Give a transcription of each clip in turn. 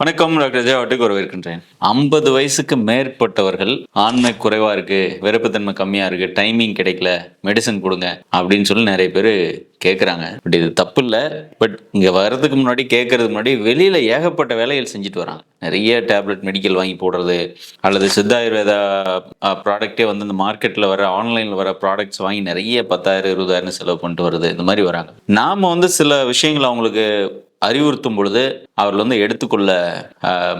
வணக்கம் டாக்டர் ஜெயவாட்டுக்கு வரவேற்கின்றேன். ஐம்பது வயசுக்கு மேற்பட்டவர்கள் ஆண்மை குறைவா இருக்கு விருப்பத்தன்மை கம்மியா இருக்கு டைமிங் கிடைக்கல மெடிசன் கொடுங்க அப்படின்னு சொல்லி நிறைய பேர் கேட்குறாங்க பட் இது தப்பு இல்லை. பட் இங்கே வர்றதுக்கு முன்னாடி கேட்கறதுக்கு முன்னாடி வெளியில் ஏகப்பட்ட வேலைகள் செஞ்சுட்டு வராங்க. நிறைய டேப்லெட் மெடிக்கல் வாங்கி போடுறது அல்லது சித்தாயுர்வேதா ப்ராடக்ட்டே வந்து இந்த மார்க்கெட்டில் வர ஆன்லைனில் வர ப்ராடக்ட்ஸ் வாங்கி நிறைய பத்தாயிரம் இருபதாயிரம் செலவு பண்ணிட்டு வருது இந்த மாதிரி வராங்க. நாம் வந்து சில விஷயங்கள் அவங்களுக்கு அறிவுறுத்தும் பொழுது அவர்கள் வந்து எடுத்துக்கொள்ள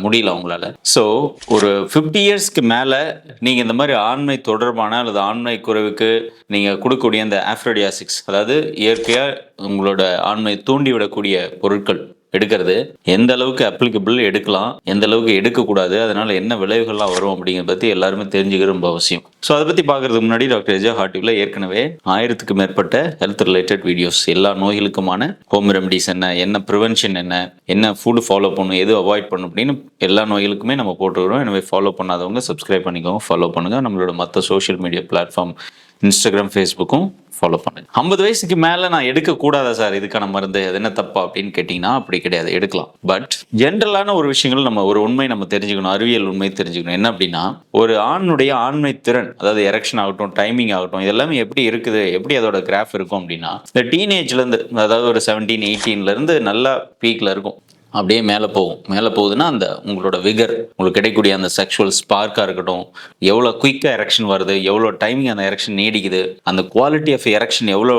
முடியல அவங்களால. ஸோ ஒரு ஃபிஃப்டி இயர்ஸ்க்கு மேலே நீங்கள் இந்த மாதிரி ஆண்மை தொடர்பான அல்லது ஆண்மை குறைவுக்கு நீங்கள் கொடுக்கக்கூடிய அந்த ஆஃப்ரோடியாசிக்ஸ் அதாவது இயற்கையாக உங்களோட ஆண்மை தூண்டிவிடக்கூடிய பொருட்கள் எடுக்கிறது. எந்த அளவுக்கு அப்ளிகபிள் எடுக்கலாம் எந்த அளவுக்கு எடுக்கக்கூடாது அதனால என்ன விளைவுகள்லாம் வரும் அப்படிங்கிறத பற்றி எல்லாருமே தெரிஞ்சுக்கிற ரொம்ப அவசியம். ஸோ அதை பற்றி பார்க்கறதுக்கு முன்னாடி டாக்டர் எஜா ஹார்டிவில் ஏற்கனவே ஆயிரத்துக்கு மேற்பட்ட ஹெல்த் ரிலேட்டட் வீடியோஸ் எல்லா நோய்களுக்குமான ஹோம் ரெமடிஸ் என்ன என்ன ப்ரிவென்ஷன் என்ன என்ன ஃபுட் ஃபாலோ பண்ணணும் எது அவாய்ட் பண்ணும் அப்படின்னு எல்லா நோய்களுக்குமே நம்ம போட்டுக்கிறோம் எனவே ஃபாலோ பண்ணாதவங்க சப்ஸ்கிரைப் பண்ணிக்கோங்க ஃபாலோ பண்ணுங்கள் நம்மளோட மற்ற சோஷியல் மீடியா பிளாட்ஃபார்ம் இன்ஸ்டாகிராம் ஃபேஸ்புக்கும் ஃபாலோ பண்ணுங்க ஐம்பது வயசுக்கு மேலே நான் எடுக்கக்கூடாதா சார்? இதுக்கான மருந்து அது என்ன தப்பா அப்படின்னு கேட்டிங்கன்னா அப்படி கிடையாது. எடுக்கலாம். பட் ஜென்ரலான ஒரு விஷயங்கள் நம்ம ஒரு உண்மை நம்ம தெரிஞ்சுக்கணும் அறிவியல் உண்மை தெரிஞ்சுக்கணும். என்ன அப்படின்னா ஒரு ஆணுடைய ஆண்மை திறன் அதாவது எரெக்ஷன் ஆகட்டும் டைமிங் ஆகட்டும் இதெல்லாமே எப்படி இருக்குது எப்படி அதோட கிராஃப் இருக்கும் அப்படின்னா இந்த டீனேஜ்லேருந்து அதாவது ஒரு செவன்டீன் எயிட்டீன்லேருந்து நல்லா பீக்கில் இருக்கும். அப்படியே மேலே போகும். மேலே போகுதுன்னா அந்த உங்களோட விகர் உங்களுக்கு கிடைக்கக்கூடிய அந்த செக்ஷுவல் ஸ்பார்க்காக இருக்கட்டும் எவ்வளோ குயிக்காக எரெக்ஷன் வருது எவ்வளோ டைமிங் அந்த எரெக்ஷன் நீடிக்குது அந்த குவாலிட்டி ஆஃப் எரெக்ஷன் எவ்வளோ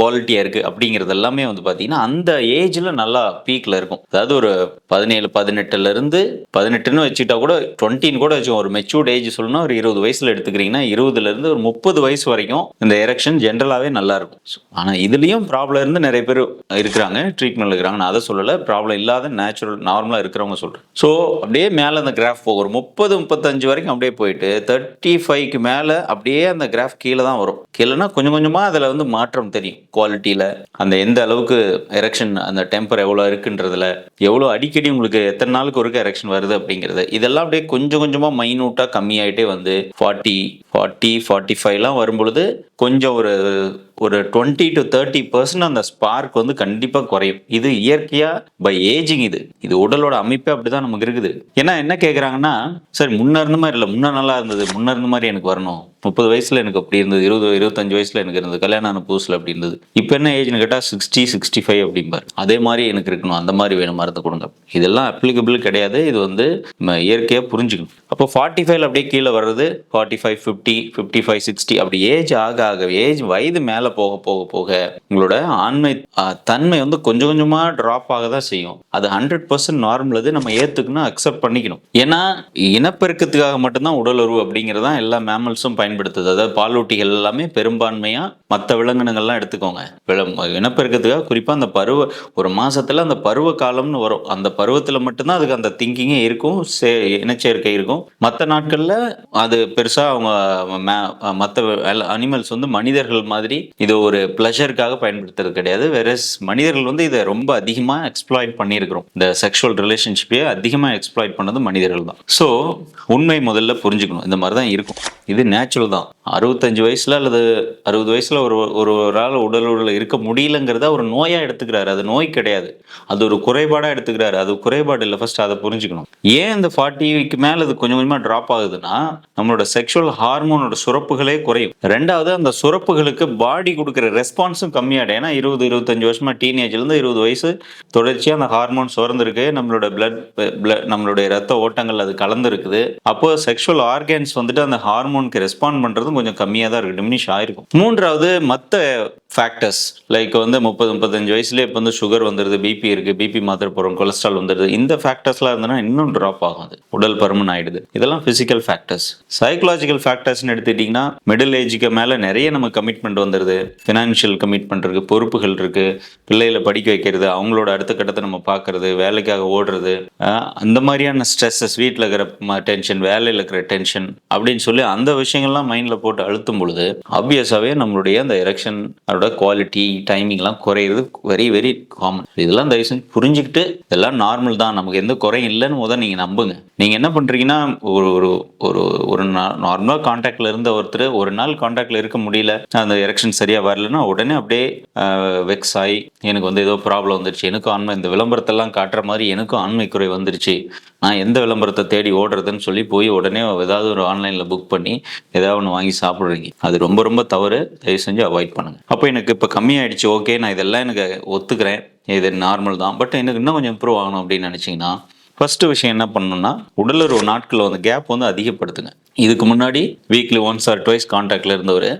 குவாலிட்டியாக இருக்குது அப்படிங்கிறது எல்லாமே வந்து பார்த்தீங்கன்னா அந்த ஏஜில் நல்லா பீக்கில் இருக்கும். அதாவது ஒரு பதினேழு பதினெட்டுலேருந்து பதினெட்டுன்னு வச்சுட்டா கூட டுவெண்ட்டின்னு கூட வச்சுக்கோங்க. ஒரு மெச்சூர்ட் ஏஜ் சொல்லணும்னா ஒரு இருபது வயசில் எடுத்துக்கிறீங்கன்னா இருபதுலேருந்து ஒரு முப்பது வயசு வரைக்கும் இந்த எரெக்ஷன் ஜென்ரலாகவே நல்லா இருக்கும். ஆனால் இதுலேயும் ப்ராப்ளம் இருந்து நிறைய பேர் இருக்கிறாங்க ட்ரீட்மெண்ட் இருக்கிறாங்க. நான் அதை சொல்லலை. ப்ராப்ளம் இல்லாத நேச்சுரல் நார்மலாக இருக்கிறவங்க சொல்கிறேன் ஸோ அப்படியே மேலே அந்த கிராஃப் போகும். ஒரு முப்பது முப்பத்தஞ்சு வரைக்கும் அப்படியே போயிட்டு தேர்ட்டி ஃபைவ்க்கு மேலே அப்படியே அந்த கிராஃப் கீழே தான் வரும். கீழேனா கொஞ்சம் கொஞ்சமாக அதில் வந்து மாற்றம் தெரியும். குவாலிட்டியில் அந்த எந்த அளவுக்கு எரெக்ஷன் அந்த டெம்பர் எவ்வளோ இருக்குன்றதுல எவ்வளோ அடிக்கடி உங்களுக்கு எத்தனை நாளுக்கு ஒருக்க எரெக்ஷன் வருது அப்படிங்கிறது இதெல்லாம் அப்படியே கொஞ்சம் கொஞ்சமாக மைனூட்டாக கம்மியாயிட்டே வந்து ஃபார்ட்டி ஃபார்ட்டி ஃபார்ட்டி ஃபைவ்லாம் வரும்பொழுது கொஞ்சம் ஒரு ஒரு டுவெண்ட்டி டு தேர்ட்டி பர்சன்ட் அந்த ஸ்பார்க் வந்து கண்டிப்பாக குறையும். இது இயற்கையாக பை டீச்சிங் இது இது உடலோட அமைப்பே அப்படிதான் நமக்கு இருக்குது. ஏன்னா என்ன கேட்குறாங்கன்னா சரி முன்ன இருந்த மாதிரி இல்லை. முன்ன நல்லா இருந்தது. முன்ன இருந்த மாதிரி எனக்கு வரணும். முப்பது வயசில் எனக்கு அப்படி இருந்தது இருபது இருபத்தஞ்சு வயசில் எனக்கு இருந்தது கல்யாணம் ஆன புதுசில் அப்படி இருந்தது. இப்போ என்ன ஏஜ்னு கேட்டால் சிக்ஸ்டி சிக்ஸ்டி ஃபைவ் அப்படிம்பார். அதே மாதிரி எனக்கு இருக்கணும் அந்த மாதிரி வேணும் மருந்து கொடுங்க. இதெல்லாம் அப்ளிகபிள் கிடையாது. இது வந்து நம்ம இயற்கையாக புரிஞ்சுக்கணும். அப்போ ஃபார்ட்டி ஃபைவ்ல அப்படியே கீழே வர்றது forty five fifty fifty five sixty அப்படி ஏஜ் ஆக ஆக ஏஜ் வயது மேலே போக போக போக உங்களோட ஆண்மை தன்மை வந்து கொஞ்சம் கொஞ்சமாக ட்ராப் ஆக தான் செய்யும். அது ஹண்ட்ரட் பர்சன்ட் நார்மல் அது. நம்ம ஏற்றுக்கணும் அக்செப்ட் பண்ணிக்கணும். ஏன்னா இனப்பெருக்கத்துக்காக மட்டும்தான் உடல் அப்படிங்கிறதான் எல்லா மேமல்ஸும் பயன்படுத்துது. அதாவது பாலூட்டிகள் எல்லாமே பெரும்பான்மையாக மற்ற விலங்கினங்கள்லாம் எடுத்துக்கோங்க. இனப்பெருக்கத்துக்காக குறிப்பாக அந்த பருவ ஒரு மாசத்துல அந்த பருவ காலம்னு வரும். அந்த பருவத்தில் மட்டும்தான் அதுக்கு அந்த திங்கிங்கே இருக்கும் சே இனச்சேர்க்கை இருக்கும். மற்ற நாட்களில் அது பெருசாக அவங்க மற்ற அனிமல்ஸ் வந்து மனிதர்கள் மாதிரி இது ஒரு ப்ளஷருக்காக பயன்படுத்துறது கிடையாது. வேற மனிதர்கள் வந்து இதை ரொம்ப அதிகமாக எக்ஸ்ப்ளாய்ட் பண்ணியிருக்கிறோம். இந்த செக்ஷுவல் ரிலேஷன்ஷிப்பையே அதிகமாக எக்ஸ்ப்ளாய்ட் பண்ணது மனிதர்கள் தான். ஸோ உண்மை முதல்ல புரிஞ்சுக்கணும். இந்த மாதிரி தான் இருக்கும். இது நேச்சுரல் தான். அறுபத்தஞ்சு வயசுல அல்லது அறுபது வயசுல ஒரு ஒரு ஆள் உடல் உடல் இருக்க முடியலங்கிறத ஒரு நோயா எடுத்துக்கிறாரு. அது நோய் கிடையாது. அது ஒரு குறைபாடா எடுத்துக்கிறாரு. அது குறைபாடு இல்லை. ஃபஸ்ட் அதை புரிஞ்சுக்கணும். ஏன் இந்த ஃபார்ட்டிக்கு மேலே அது கொஞ்சம் கொஞ்சமாக ட்ராப் ஆகுதுன்னா நம்மளோட செக்ஷுவல் ஹார்மோனோட சுரப்புகளே குறையும். ரெண்டாவது அந்த சுரப்புகளுக்கு பாடி கொடுக்குற ரெஸ்பான்ஸும் கம்மியாகிடும் ஏன்னா இருபது இருபத்தஞ்சு வருஷமா டீனேஜ்லேருந்து இருபது வயசு தொடர்ச்சியாக அந்த ஹார்மோன் சுரந்திருக்கு. நம்மளோட பிளட் நம்மளுடைய ரத்த ஓட்டங்கள் அது கலந்துருக்குது. அப்போ செக்ஷுவல் ஆர்கன்ஸ் வந்துட்டு அந்த ஹார்மோனுக்கு ரெஸ்பான்ஸ் ரெஸ்பாண்ட் பண்ணுறதும் கொஞ்சம் கம்மியாக தான் இருக்கு. டிமினிஷ் ஆயிருக்கும். மூன்றாவது மற்ற ஃபேக்டர்ஸ் லைக் வந்து முப்பது முப்பத்தஞ்சு வயசுலேயே இப்போ வந்து சுகர் வந்துடுது பிபி இருக்குது பிபி மாத்திரை போகிறோம் கொலஸ்ட்ரால் வந்துடுது இந்த ஃபேக்டர்ஸ்லாம் இருந்ததுன்னா இன்னும் ட்ராப் ஆகும் அது. உடல் பருமன் ஆயிடுது. இதெல்லாம் ஃபிசிக்கல் ஃபேக்டர்ஸ் சைக்கலாஜிக்கல் ஃபேக்டர்ஸ்னு எடுத்துக்கிட்டிங்கன்னா மிடில் ஏஜுக்கு மேலே நிறைய நம்ம கமிட்மெண்ட் வந்துடுது ஃபினான்ஷியல் கமிட்மெண்ட் இருக்கு பொறுப்புகள் இருக்குது பிள்ளைகளை படிக்க வைக்கிறது அவங்களோட அடுத்த கட்டத்தை நம்ம பார்க்கறது வேலைக்காக ஓடுறது. அந்த மாதிரியான ஸ்ட்ரெஸ்ஸஸ் வீட்டில் இருக்கிற டென்ஷன் வேலையில் இருக்கிற டென்ஷன் அப்படின்னு சொல்லி அந்த விஷயங்கள்லாம் மைண்டில் போட்டு அழுத்தும் பொழுது ஆப்வியஸாகவே நம்மளுடைய அந்த எரெக்ஷன் அதோட குவாலிட்டி டைமிங்லாம் குறையிறது வெரி வெரி காமன் இதெல்லாம் தயவு செஞ்சு புரிஞ்சுக்கிட்டு இதெல்லாம் நார்மல் தான். நமக்கு எந்த குறையும் இல்லைன்னு முதல் நீங்கள் நம்புங்க. நீங்கள் என்ன பண்ணுறீங்கன்னா ஒரு ஒரு ஒரு ஒரு நார்மலாக காண்டாக்டில் இருந்த ஒருத்தர் ஒரு நாள் காண்டாக்டில் இருக்க முடியல. அந்த எரெக்ஷன் சரியாக வரலன்னா உடனே அப்படியே வெக்ஸ் ஆகி எனக்கு வந்து ஏதோ ப்ராப்ளம் வந்துருச்சு. எனக்கும் ஆண்மை இந்த விளம்பரத்தெல்லாம் காட்டுற மாதிரி எனக்கும் ஆண்மை குறை வந்துருச்சு. நான் எந்த விளம்பரத்தை தேடி ஓடுறதுன்னு சொல்லி போய் உடனே ஏதாவது ஒரு ஆன்லைனில் புக் பண்ணி ஏதாவது ஒன்று வாங்கி சாப்பிட்றீங்க. அது ரொம்ப ரொம்ப தவறு. தயவு செஞ்சு அவாய்ட் பண்ணுங்க. அப்போ எனக்கு இப்போ கம்மியாயிடுச்சு. ஓகே நான் இதெல்லாம் எனக்கு ஒத்துக்கிறேன். இது நார்மல் தான். பட் எனக்கு இன்னும் கொஞ்சம் இம்ப்ரூவ் ஆகணும் அப்படின்னு நினச்சிங்கன்னா ஃபர்ஸ்ட் விஷயம் என்ன பண்ணணும்னா உடலுறவு நாட்களில் வந்து கேப் வந்து அதிகப்படுத்துங்க. இதுக்கு முன்னாடி வீக்லி ஒன்ஸ் ஆர் டுவைஸ் கான்டாக்டில் இருந்தவர்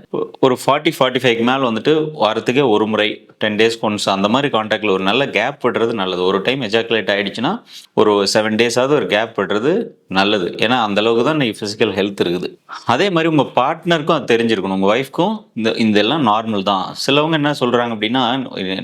ஒரு ஃபார்ட்டி ஃபார்ட்டி ஃபைவ்க்கு மேலே வந்துட்டு வாரத்துக்கே ஒரு முறை டென் டேஸ் ஒன்ஸ் அந்த மாதிரி கான்டாக்டில் ஒரு நல்ல கேப் விடுறது நல்லது. ஒரு டைம் எஜாக்குலேட் ஆகிடுச்சுன்னா ஒரு செவன் டேஸாவது ஒரு கேப் விடுறது நல்லது. ஏன்னா அந்த அளவுக்கு தான் இன்னைக்கு ஃபிசிக்கல் ஹெல்த் இருக்குது. அதே மாதிரி உங்கள் பார்ட்னருக்கும் அது தெரிஞ்சிருக்கணும். உங்கள் ஒய்ஃப்க்கும் இந்த இதெல்லாம் நார்மல் தான். சிலவங்க என்ன சொல்கிறாங்க அப்படின்னா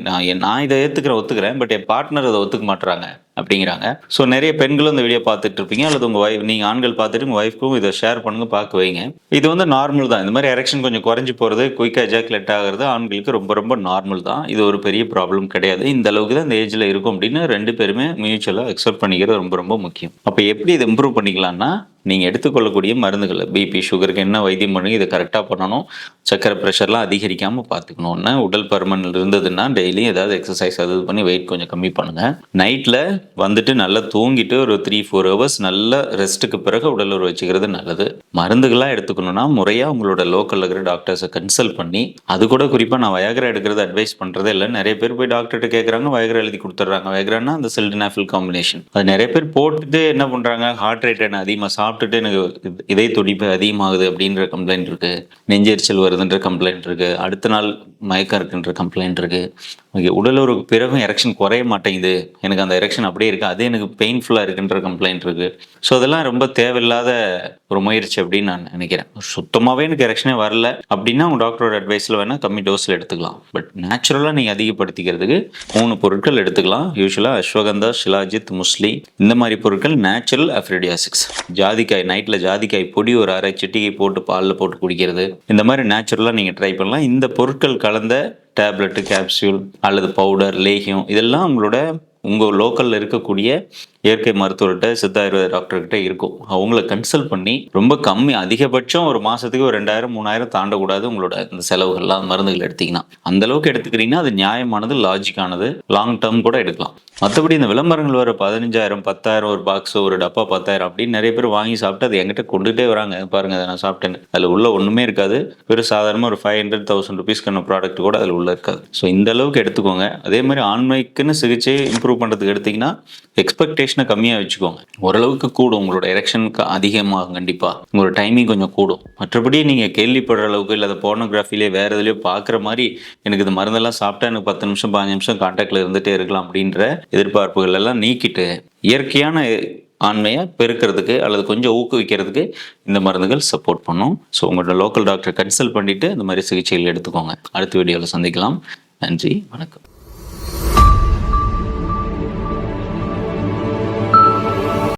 நான் நான் இதை ஏற்றுக்கிறேன் ஒத்துக்கிறேன் பட் என் பார்ட்னர் அதை ஒத்துக்க மாட்டுறாங்க அப்படிங்கிறாங்க. ஸோ நிறைய பெண்களும் இந்த வீடியோ பார்த்துட்டு இருப்பீங்க அல்லது உங்கள் ஒய்ஃப் நீங்கள் ஆண்கள் பார்த்துட்டு உங்கள் ஒய்ஃப்க்கும் இதை ஷேர் பண்ணுங்க பார்க்க வைங்க. இது வந்து நார்மல் தான். இந்த மாதிரி எரெக்ஷன் கொஞ்சம் குறைஞ்சி போகிறது குயிக்காக ஜாக்லெட் ஆகிறது ஆண்களுக்கு ரொம்ப ரொம்ப நார்மல் தான். இது ஒரு பெரிய ப்ராப்ளம் கிடையாது. இந்த அளவுக்கு தான் இந்த ஏஜில் இருக்கும் அப்படின்னு ரெண்டு பேருமே மியூச்சுவலாக அக்செப்ட் பண்ணிக்கிறது ரொம்ப ரொம்ப முக்கியம். அப்போ எப்படி இதை இம்ப்ரூவ் பண்ணிக்கலாம்னா நீங்கள் எடுத்துக்கொள்ளக்கூடிய மருந்துகள் பிபி சுகருக்கு என்ன வைத்தியம் பண்ணுங்க இதை கரெக்டாக பண்ணணும் சக்கரை ப்ரெஷர்லாம் அதிகரிக்காமல் பார்த்துக்கணும்னா உடல் பருமன் இருந்ததுன்னா டெய்லியும் ஏதாவது எக்ஸசைஸ் அது பண்ணி வெயிட் கொஞ்சம் கம்மி பண்ணுங்கள் நைட்டில் வந்துட்டு நல்லா தூங்கிட்டு ஒரு த்ரீ ஃபோர் ஹவர்ஸ் நல்ல ரெஸ்ட்டுக்கு பிறகு உடல் உறவு வச்சுக்கிறது நல்லது. மருந்துகளாக எடுத்துக்கணும்னா முறையாக உங்களோட லோக்கலில் இருக்கிற டாக்டர்ஸை கன்சல்ட் பண்ணி அது கூட குறிப்பாக நான் வயகரா எடுக்கிறது அட்வைஸ் பண்ணுறதே இல்லை. நிறைய பேர் போய் டாக்டர்கிட்ட கேட்குறாங்க வயகரா எழுதி கொடுத்துட்றாங்க. வயகரானா அந்த சில்டினாஃபில் காம்பினேஷன் அது நிறைய பேர் போட்டுட்டு என்ன பண்ணுறாங்க ஹார்ட் ரேட் என்ன அதிகமாக சாப்பிட்டுட்டு எனக்கு இதய துடிப்பு அதிகமாகுது அப்படின்ற கம்ப்ளைண்ட் இருக்கு. நெஞ்செரிச்சல் வருதுன்ற கம்ப்ளைண்ட் இருக்கு. அடுத்த நாள் மயக்கம் இருக்குன்ற கம்ப்ளைண்ட் இருக்கு. ஓகே ஒரு பிறகும் எரெக்ஷன் குறைய மாட்டேங்குது. எனக்கு அந்த எரெக்ஷன் அப்படியே இருக்கு. அதே எனக்கு பெயின்ஃபுல்லாக இருக்குன்ற கம்ப்ளைண்ட் இருக்கு. ஸோ அதெல்லாம் ரொம்ப தேவையில்லாத ஒரு முயற்சி அப்படின்னு நான் நினைக்கிறேன். சுத்தமாகவே எனக்கு எரெக்ஷனே வரல. அப்படின்னா உங்கள் டாக்டரோட அட்வைஸில் வேணால் கம்மி டோஸில் எடுத்துக்கலாம். பட் நேச்சுரலாக நீங்கள் அதிகப்படுத்திக்கிறதுக்கு மூணு பொருட்கள் எடுத்துக்கலாம். யூஸ்வலாக அஸ்வகந்தா ஷிலாஜித் முஸ்லி இந்த மாதிரி பொருட்கள் நேச்சுரல் அஃப்ரிடியாசிக்ஸ் ஜாதிக்காய் நைட்டில் ஜாதிக்காய் பொடி ஒரு அரை சிட்டிகை போட்டு பாலில் போட்டு குடிக்கிறது. இந்த மாதிரி நேச்சுரலாக நீங்கள் ட்ரை பண்ணலாம். இந்த பொருட்கள் கலந்த டேப்லெட்டு கேப்சியூல் அல்லது பவுடர் லேகியம் இதெல்லாம் உங்களோட உங்கள் லோக்கலில் இருக்கக்கூடிய இயற்கை மருத்துவர்கிட்ட சித்த ஆயுர்வேத டாக்டர்கிட்ட இருக்கும். அவங்கள கன்சல்ட் பண்ணி ரொம்ப கம்மி அதிகபட்சம் ஒரு மாதத்துக்கு ஒரு ரெண்டாயிரம் மூணாயிரம் தாண்டக்கூடாது உங்களோட இந்த செலவுகள்லாம் மருந்துகள் எடுத்தீங்கன்னா. அந்த அளவுக்கு எடுத்துக்கிறீங்கன்னா அது நியாயமானது லாஜிக்கானது லாங் டேர்ம் கூட எடுக்கலாம். மற்றபடி இந்த விளம்பரங்கள் வர பதினஞ்சாயிரம் பத்தாயிரம் ஒரு பாக்ஸ் ஒரு டப்பா பத்தாயிரம் அப்படின்னு நிறைய பேர் வாங்கி சாப்பிட்டு அது எங்கிட்ட கொண்டுகிட்டே வராங்க. பாருங்க அதை நான் சாப்பிட்டேன்னு. அதில் உள்ள ஒன்றுமே இருக்காது. வெறும் சாதாரணமாக ஒரு ஃபைவ் ஹண்ட்ரட் தௌசண்ட் ருபீஸ்க்கான ப்ராடக்ட் கூட அதில் உள்ள இருக்காது. ஸோ இந்த அளவுக்கு எடுத்துக்கோங்க. அதே மாதிரி ஆண்மைக்குன்னு சிகிச்சை இம்ப்ரூவ் பண்ணுறதுக்கு எடுத்தீங்கன்னா எக்ஸ்பெக்டேஷன் கம்மியாக வச்சுக்கோங்க. ஓரளவுக்கு கூடும். உங்களோட எரெக்ஷனுக்கு அதிகமாகும் கண்டிப்பாக உங்களோட டைமிங் கொஞ்சம் கூடும். மற்றபடி நீங்கள் கேள்விப்படுற அளவுக்கு இல்லை போர்னோகிராஃபிலே வேறு எதுலையோ பார்க்குற மாதிரி எனக்கு இந்த மருந்தெல்லாம் சாப்பிட்டா எனக்கு பத்து நிமிஷம் பாஞ்சு நிமிஷம் கான்டாக்டில் இருந்துகிட்டே இருக்கலாம் அப்படின்ற எதிர்பார்ப்புகள் எல்லாம் நீக்கிட்டு இயற்கையான ஆண்மையை பெருக்கிறதுக்கு அல்லது கொஞ்சம் ஊக்குவிக்கிறதுக்கு இந்த மருந்துகள் சப்போர்ட் பண்ணும். ஸோ உங்களோட லோக்கல் டாக்டரை கன்சல்ட் பண்ணிவிட்டு இந்த மாதிரி சிகிச்சைகள் எடுத்துக்கோங்க. அடுத்த வீடியோவில் சந்திக்கலாம். நன்றி. வணக்கம்.